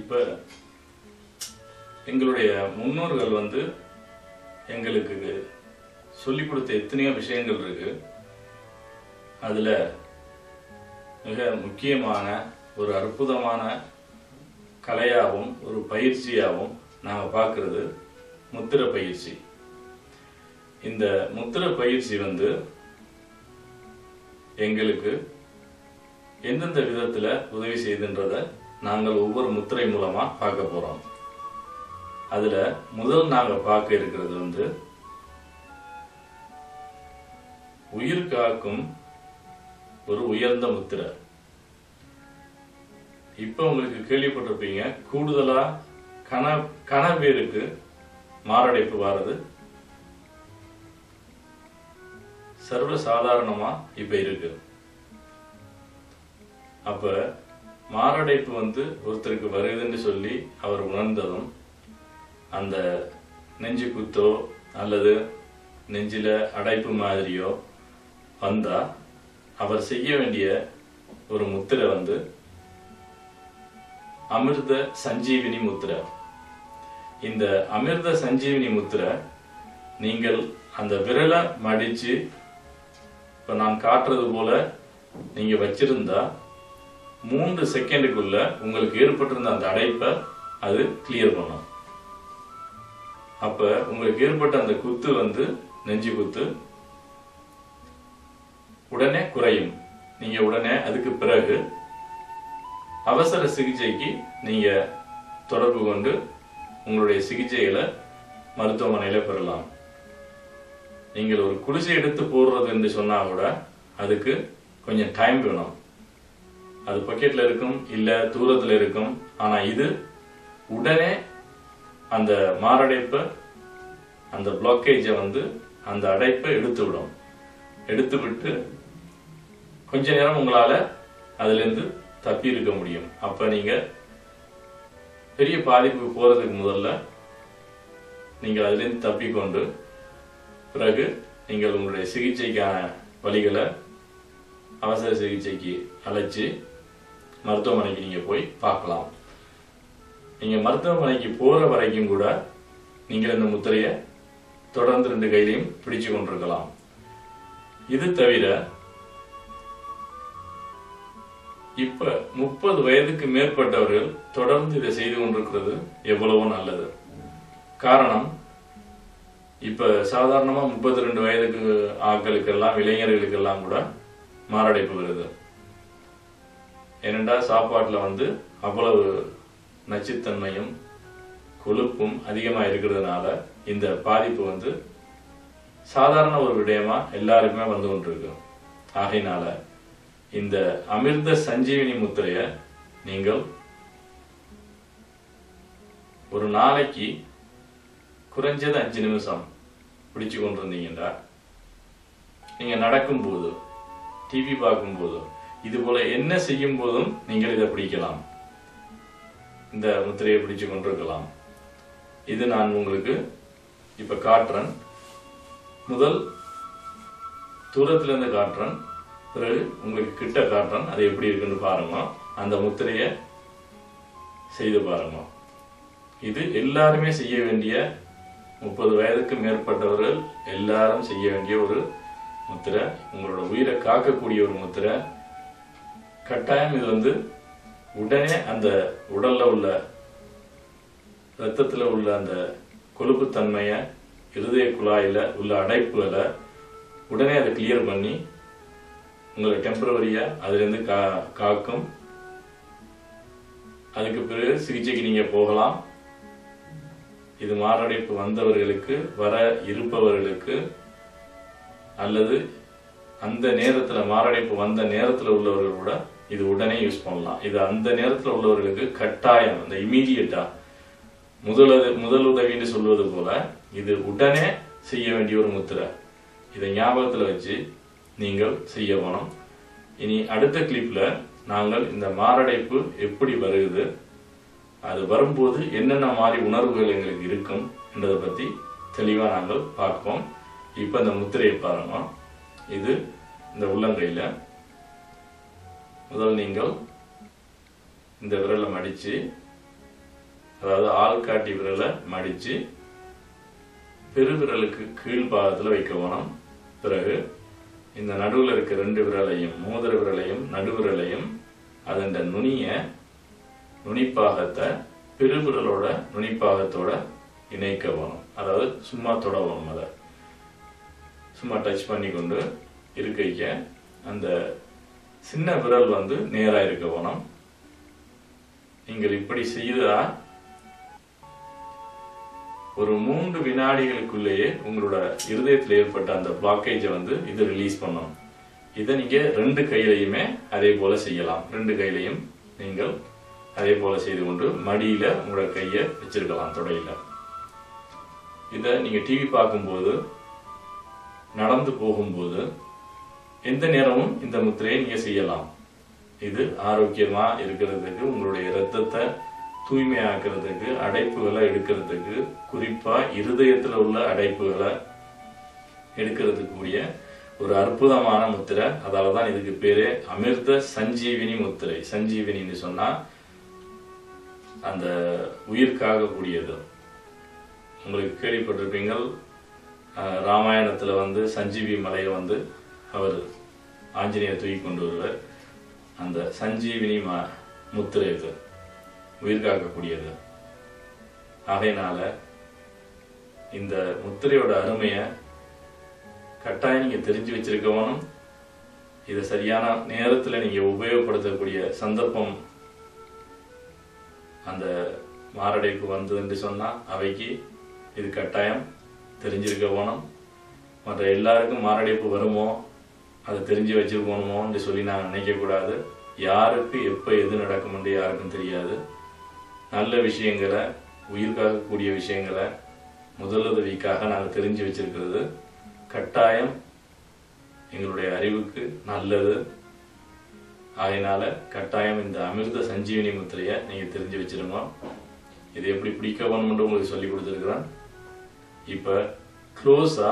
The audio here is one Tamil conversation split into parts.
இப்போ எங்களுடைய முன்னோர்கள் வந்து எங்களுக்கு சொல்லிக் கொடுத்த எத்தனையோ விஷயங்கள் இருக்கு. அதில் மிக முக்கியமான ஒரு அற்புதமான கலையாகவும் ஒரு பயிற்சியாகவும் நாங்கள் பார்க்கறது முத்திர பயிற்சி. இந்த முத்திர பயிற்சி வந்து எங்களுக்கு எந்தெந்த விதத்துல உதவி செய்துன்றதை நாங்கள் ஒவ்வொரு முத்திரை மூலமா பார்க்க போறோம். அதுல முதல் நாங்க பார்க்க இருக்கிறது வந்து உயிர் காக்கும் ஒரு உயர்ந்த முத்திரை. இப்ப உங்களுக்கு கேள்விப்பட்டிருப்பீங்க கூடுதலா கன கன பேருக்கு மாரடைப்பு வாரது. சர்வ சாதாரணமா இப்ப இருக்கு. அப்ப மாரடைப்பு வந்து ஒருத்தருக்கு வருதுன்னு சொல்லி அவர் உணர்ந்ததும் அந்த நெஞ்சு குத்தோ அல்லது நெஞ்சில அடைப்பு மாதிரியோ வந்தா அவர் செய்ய வேண்டிய ஒரு முத்திரை வந்து அமிர்த சஞ்சீவினி முத்திரை. இந்த அமிர்த சஞ்சீவினி முத்திரை நீங்கள் அந்த விரலை மடிச்சு இப்ப நான் காட்டுறது போல நீங்க வச்சிருந்தா மூன்று செகண்டுக்குள்ள உங்களுக்கு ஏற்பட்டிருந்த அந்த அடைப்பை அது கிளியர் பண்ணும். அப்ப உங்களுக்கு ஏற்பட்ட அந்த குத்து வந்து நெஞ்சு குத்து உடனே குறையும். நீங்க உடனே அதுக்கு பிறகு அவசர சிகிச்சைக்கு நீங்க தொடர்பு கொண்டு உங்களுடைய சிகிச்சைகளை மருத்துவமனையில பெறலாம். நீங்கள் ஒரு குடிசை எடுத்து போடுறது என்று சொன்னா கூட அதுக்கு கொஞ்சம் டைம் வேணும். அது பக்கெட்ல இருக்கும் இல்ல தூரத்துல இருக்கும். ஆனா இது உடனே அந்த மாரடைப்பை அந்த பிளாக்கேஜை வந்து அந்த அடைப்பை எடுத்து விடும். எடுத்து விட்டு கொஞ்ச நேரம் உங்களால அதுல இருந்து தப்பி இருக்க முடியும். அப்ப நீங்க பெரிய பாதிப்பு போறதுக்கு முதல்ல நீங்கள் அதுலேருந்து தப்பிக்கொண்டு பிறகு நீங்கள் உங்களுடைய சிகிச்சைக்கான வழிகளை அவசர சிகிச்சைக்கு அழைச்சி மருத்துவமனைக்கு நீங்க போய் பார்க்கலாம். நீங்க மருத்துவமனைக்கு போற வரைக்கும் கூட நீங்கள் இந்த முத்திரையை தொடர்ந்து ரெண்டு கையிலையும் பிடிச்சு கொண்டிருக்கலாம். இது தவிர இப்ப முப்பது வயதுக்கு மேற்பட்டவர்கள் தொடர்ந்து இதை செய்து கொண்டிருக்கிறது எவ்வளவோ நல்லது. காரணம் இப்ப சாதாரணமா முப்பத்தி ரெண்டு வயதுக்கு ஆட்களுக்கெல்லாம் இளைஞர்களுக்கெல்லாம் கூட மாரடைப்பு வருது. ஏனென்றால் சாப்பாட்டுல வந்து அவ்வளவு நச்சுத்தன்மையும் கொழுப்பும் அதிகமா இருக்கிறதுனால இந்த பாதிப்பு வந்து சாதாரண ஒரு விடயமா எல்லாருக்குமே வந்து கொண்டிருக்கும் ஆகையினால இந்த அமிர்த சஞ்சீவினி முத்திரைய நீங்கள் ஒரு நாளைக்கு குறைஞ்சது அஞ்சு நிமிஷம் பிடிச்சு கொண்டிருந்தீங்கன்னா நீங்க நடக்கும்போது டிவி பார்க்கும்போது இது போல என்ன செய்யும் போதும் நீங்கள் இதை பிடிக்கலாம். இந்த முத்திரையை பிடிச்சு கொண்டிருக்கலாம். இது நான் உங்களுக்கு இப்ப காட்டுறேன். முதல் தூரத்துல இருந்து காட்டுறேன். பிறகு உங்களுக்கு கிட்ட காட்டுறேன். அது எப்படி இருக்குன்னு பாருங்க அந்த முத்திரையை செய்து பாருங்க இது எல்லாருமே செய்ய வேண்டிய முப்பது வயதுக்கு மேற்பட்டவர்கள் எல்லாரும் செய்ய வேண்டிய ஒரு முத்திரை. உங்களோட உயிரை காக்கக்கூடிய ஒரு முத்திரை. கட்டாயம் இது வந்து உடனே அந்த உடல்ல உள்ள ரத்தத்தில் உள்ள அந்த கொழுப்பு தன்மையை இருதய குழாயில உள்ள அடைப்புகளை உடனே அதை கிளியர் பண்ணி உங்களை டெம்பரவரியா அதுலேருந்து கா காக்கும். அதுக்கு பிறகு சிகிச்சைக்கு நீங்க போகலாம். இது மாரடைப்பு வந்தவர்களுக்கு வர இருப்பவர்களுக்கு அல்லது அந்த நேரத்தில் மாரடைப்பு வந்த நேரத்தில் உள்ளவர்கள் கூட இது உடனே யூஸ் பண்ணலாம். இது அந்த நேரத்தில் உள்ளவர்களுக்கு கட்டாயம் அந்த இமீடியட்டா முதல் முதல் உதவின்னு சொல்வது போல இது உடனே செய்ய வேண்டிய ஒரு முத்திரை. இதை ஞாபகத்தில் வச்சு நீங்கள் செய்ய வேணும். இனி அடுத்த கிளிப்ல நாங்கள் இந்த மாரடைப்பு எப்படி வருகுது அது வரும்போது என்னென்ன மாதிரி உணர்வுகள் எங்களுக்கு இருக்கும் என்றதை பத்தி தெளிவா நாங்கள் பார்ப்போம். இப்ப இந்த முத்திரையை பாருங்க. இது இந்த உள்ளங்கையில். முதல் நீங்கள் இந்த விரலை மடிச்சு அதாவது ஆள்காட்டி விரலை மடித்து பெருவிரலுக்கு கீழ்பாகத்தில் வைக்க போனோம் பிறகு இந்த நடுவில் இருக்க ரெண்டு விரலையும் மோதிர விரலையும் நடுவிரலையும் அதன் நுனிய நுனிப்பாகத்தை பெருவிரலோட நுனிப்பாகத்தோட இணைக்க வேணும் அதாவது சும்மா தொட அதை. சும்மா டச் பண்ணி கொண்டு இருக்கைக்க அந்த சின்ன விரல் வந்து நேராக இருக்க வேணும். நீங்கள் இப்படி செய்தால் ஒரு மூன்று வினாடிகளுக்குள்ளேயே உங்களோட இருதயத்தில் ஏற்பட்ட அந்த பிளாக்கேஜை வந்து இது ரிலீஸ் பண்ணும். இதை நீங்க ரெண்டு கையிலையுமே அதே போல செய்யலாம். ரெண்டு கையிலையும் நீங்கள் அதே போல செய்து கொண்டு மடியில உங்களோட கையை வச்சிருக்கலாம் தொடையில. இதை நீங்க டிவி பார்க்கும்போது நடந்து போகும்போது எந்த நேரமும் இந்த முத்திரையை நீங்க செய்யலாம். இது ஆரோக்கியமா இருக்கிறதுக்கு உங்களுடைய இரத்தத்தை தூய்மையாக்குறதுக்கு அடைப்புகளை எடுக்கிறதுக்கு குறிப்பா இருதயத்துல உள்ள அடைப்புகளை எடுக்கிறதுக்குரிய ஒரு அற்புதமான முத்திரை. அதால தான் இதுக்கு பேரு அமிர்த சஞ்சீவினி முத்திரை. சஞ்சீவினின்னு சொன்னா அந்த உயிர்க்காக கூடியது உங்களுக்கு கேள்விப்பட்டிருப்பீங்கள் ராமாயணத்துல வந்து சஞ்சீவி மலையை வந்து அவர் ஆஞ்சநேயர் தூக்கி கொண்டு வருவர். அந்த சஞ்சீவினி மா முத்திரை இது உயிர் காக்கக்கூடியது. ஆகையினால இந்த முத்திரையோட அருமையை கட்டாயம் நீங்கள் தெரிஞ்சு வச்சிருக்கவனும் இதை சரியான நேரத்தில் நீங்கள் உபயோகப்படுத்தக்கூடிய சந்தர்ப்பம் அந்த மாரடைப்பு வந்ததுன்னு சொன்னால் அவைக்கு இது கட்டாயம் தெரிஞ்சிருக்க போனோம் மற்ற எல்லாருக்கும் மாரடைப்பு வருமோ அதை தெரிஞ்சு வச்சுருக்கணுமோன்னு சொல்லி நான் நினைக்கக்கூடாது யாருக்கு எப்போ எது நடக்கும்னு யாருக்கும் தெரியாது. நல்ல விஷயங்களை உயிர்காக்கக்கூடிய விஷயங்களை முதலுதவிக்காக நாங்கள் தெரிஞ்சு வச்சிருக்கிறது. கட்டாயம் எங்களுடைய அறிவுக்கு நல்லது. அதனால கட்டாயம் இந்த அமிர்த சஞ்சீவினி முத்திரையை நீங்க தெரிஞ்சு வச்சிருங்க. இது எப்படி பிடிக்க வேணும்னு உங்களுக்கு சொல்லி கொடுத்துருக்குறேன். இப்போ க்ளோஸா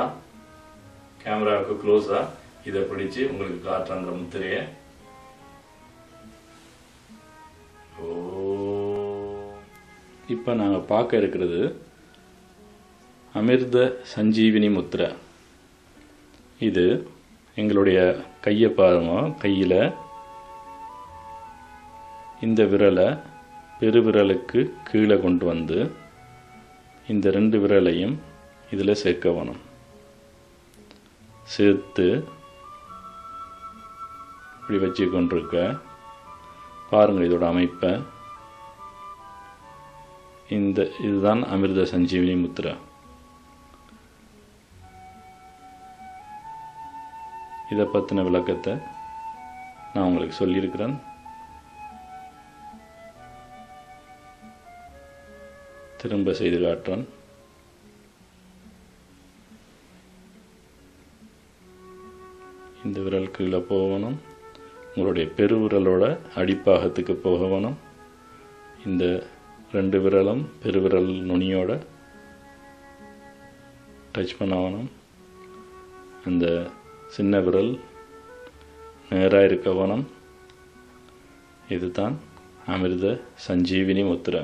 கேமராவுக்கு க்ளோஸா இதை பிடிச்சு உங்களுக்கு காட்டுற அந்த முத்திரையை. இப்போ நாங்கள் பார்க்க இருக்கிறது அமிர்த சஞ்சீவினி முத்திரை. இது எங்களுடைய கையை பாருங்க கையில் இந்த விரலை பெருவிரலுக்கு கீழே கொண்டு வந்து இந்த ரெண்டு விரலையும் இதில் சேர்க்க வேணும். சேர்த்து இப்படி வச்சு கொண்டிருக்க. பாருங்கள் இதோட அமைப்பை. இந்த இதுதான் அமிர்த சஞ்சீவினி முத்திரை. இதை பற்றின விளக்கத்தை நான் உங்களுக்கு சொல்லியிருக்கிறேன். திரும்ப செய்து காட்டுறேன். இந்த விரல் கீழே போகணும். உங்களுடைய பெருவிரலோட அடிப்பாகத்துக்கு போகணும் இந்த ரெண்டு விரலும் பெருவிரல் நுனியோட டச் பண்ணவனும் அந்த சின்ன விரல் நேராக இருக்கவனும் இதுதான் அமிர்த சஞ்சீவினி முத்திரை.